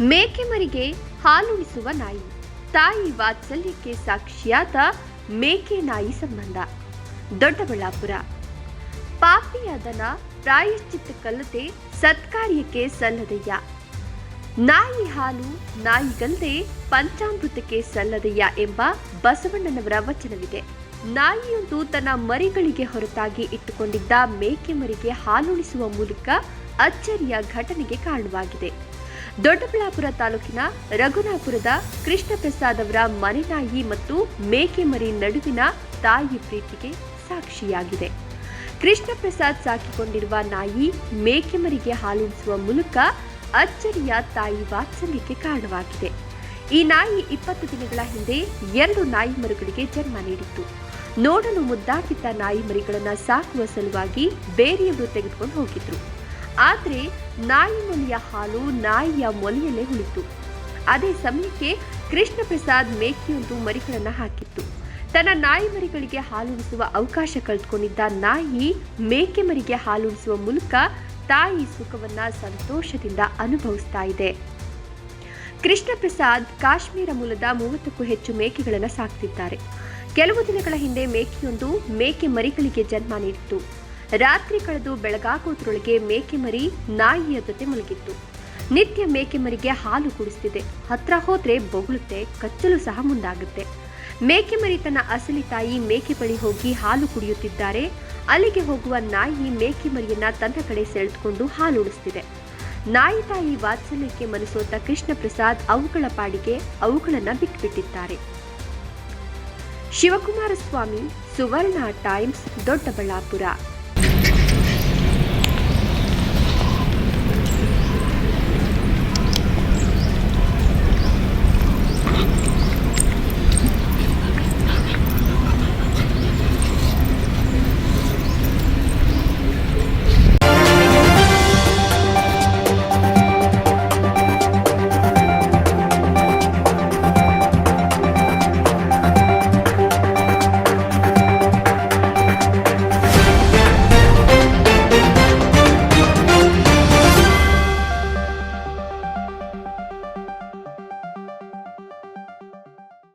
ಮೇಕೆ ಮರಿಗೆ ಹಾಲುಣಿಸುವ ನಾಯಿ. ತಾಯಿ ವಾತ್ಸಲ್ಯಕ್ಕೆ ಸಾಕ್ಷಿಯಾದ ಮೇಕೆ ನಾಯಿ ಸಂಬಂಧ. ದೊಡ್ಡಬಳ್ಳಾಪುರ. ಪಾಪಿಯಾದನ ಪ್ರಾಯಶ್ಚಿತ್ತಕ್ಕಲ್ಲದೆ ಸತ್ಕಾರ್ಯಕ್ಕೆ ಸಲ್ಲದಯ್ಯ. ನಾಯಿ ಹಾಲು ನಾಯಿಗಲ್ಲದೆ ಪಂಚಾಮೃತಕ್ಕೆ ಸಲ್ಲದಯ್ಯ ಎಂಬ ಬಸವಣ್ಣನವರ ವಚನವಿದೆ. ನಾಯಿಯೊಂದು ತನ್ನ ಮರಿಗಳಿಗೆ ಹೊರತಾಗಿ ಇಟ್ಟುಕೊಂಡಿದ್ದ ಮೇಕೆ ಮರಿಗೆ ಹಾಲುಣಿಸುವ ಮೂಲಕ ಅಚ್ಚರಿಯ ಘಟನೆಗೆ ಕಾರಣವಾಗಿದೆ. ದೊಡ್ಡಬಳ್ಳಾಪುರ ತಾಲೂಕಿನ ರಘುನಾಪುರದ ಕೃಷ್ಣ ಪ್ರಸಾದ್ ಅವರ ಮನೆನಾಯಿ ಮತ್ತು ಮೇಕೆ ಮರಿ ನಡುವಿನ ತಾಯಿ ಪ್ರೀತಿಗೆ ಸಾಕ್ಷಿಯಾಗಿದೆ. ಕೃಷ್ಣ ಪ್ರಸಾದ್ ಸಾಕಿಕೊಂಡಿರುವ ನಾಯಿ ಮೇಕೆ ಮರಿಗೆ ಹಾಲುಣಿಸುವ ಮೂಲಕ ಅಚ್ಚರಿಯ ತಾಯಿ ವಾತ್ಸಲ್ಯಕ್ಕೆ ಕಾರಣವಾಗಿದೆ. ಈ ನಾಯಿ ಇಪ್ಪತ್ತು ದಿನಗಳ ಹಿಂದೆ ಎರಡು ನಾಯಿ ಮರುಗಳಿಗೆ ಜನ್ಮ ನೀಡಿತ್ತು. ನೋಡಲು ಮುದ್ದಾಗಿದ್ದ ನಾಯಿ ಮರಿಗಳನ್ನು ಸಾಕುವ ಸಲುವಾಗಿ ಬೇರೆಯವರು ತೆಗೆದುಕೊಂಡು ಹೋಗಿದ್ರು. ಆದರೆ ನಾಯಿ ಮೊಲೆಯ ಹಾಲು ನಾಯಿಯ ಮೊಲೆಯಲ್ಲೇ ಉಳಿತು. ಅದೇ ಸಮಯಕ್ಕೆ ಕೃಷ್ಣ ಪ್ರಸಾದ್ ಮೇಕೆಯೊಂದು ಮರಿಗಳನ್ನು ಹಾಕಿತ್ತು. ತನ್ನ ನಾಯಿ ಮರಿಗಳಿಗೆ ಹಾಲುಣಿಸುವ ಅವಕಾಶ ಕಳೆದುಕೊಂಡಿದ್ದ ನಾಯಿ ಮೇಕೆ ಮರಿಗೆ ಹಾಲುಣಿಸುವ ಮೂಲಕ ತಾಯಿ ಸುಖವನ್ನ ಸಂತೋಷದಿಂದ ಅನುಭವಿಸ್ತಾ ಇದೆ. ಕೃಷ್ಣ ಪ್ರಸಾದ್ ಕಾಶ್ಮೀರ ಮೂಲದ ಮೂವತ್ತಕ್ಕೂ ಹೆಚ್ಚು ಮೇಕೆಗಳನ್ನು ಸಾಕ್ತಿದ್ದಾರೆ. ಕೆಲವು ದಿನಗಳ ಹಿಂದೆ ಮೇಕೆಯೊಂದು ಮೇಕೆ ಮರಿಗಳಿಗೆ ಜನ್ಮ ನೀಡಿತ್ತು. ರಾತ್ರಿ ಕಳೆದು ಬೆಳಗಾಗೋದ್ರೊಳಗೆ ಮೇಕೆ ಮರಿ ನಾಯಿಯ ಜೊತೆ ಮಲಗಿತ್ತು. ನಿತ್ಯ ಮೇಕೆ ಮರಿಗೆ ಹಾಲು ಕುಡಿಸ್ತಿದೆ. ಹತ್ರ ಹೋದ್ರೆ ಬೊಗಳುತ್ತೆ, ಕಚ್ಚಲು ಸಹ ಮುಂದಾಗುತ್ತೆ. ಮೇಕೆ ಮರಿ ತನ್ನ ಅಸಲಿ ತಾಯಿ ಮೇಕೆ ಬಳಿ ಹೋಗಿ ಹಾಲು ಕುಡಿಯುತ್ತಿದ್ದಾರೆ. ಅಲ್ಲಿಗೆ ಹೋಗುವ ನಾಯಿ ಮೇಕೆ ಮರಿಯನ್ನ ತನ್ನ ಕಡೆ ಸೆಳೆದುಕೊಂಡು ಹಾಲು ಉಡಿಸ್ತಿದೆ. ನಾಯಿ ತಾಯಿ ವಾತ್ಸಲ್ಯಕ್ಕೆ ಮನಸೋತ ಕೃಷ್ಣ ಪ್ರಸಾದ್ ಅವುಗಳ ಪಾಡಿಗೆ ಅವುಗಳನ್ನ ಬಿಟ್ಬಿಟ್ಟಿದ್ದಾರೆ. ಶಿವಕುಮಾರ ಸ್ವಾಮಿ ಸುವರ್ಣ ಟೈಮ್ಸ್, ದೊಡ್ಡಬಳ್ಳಾಪುರ.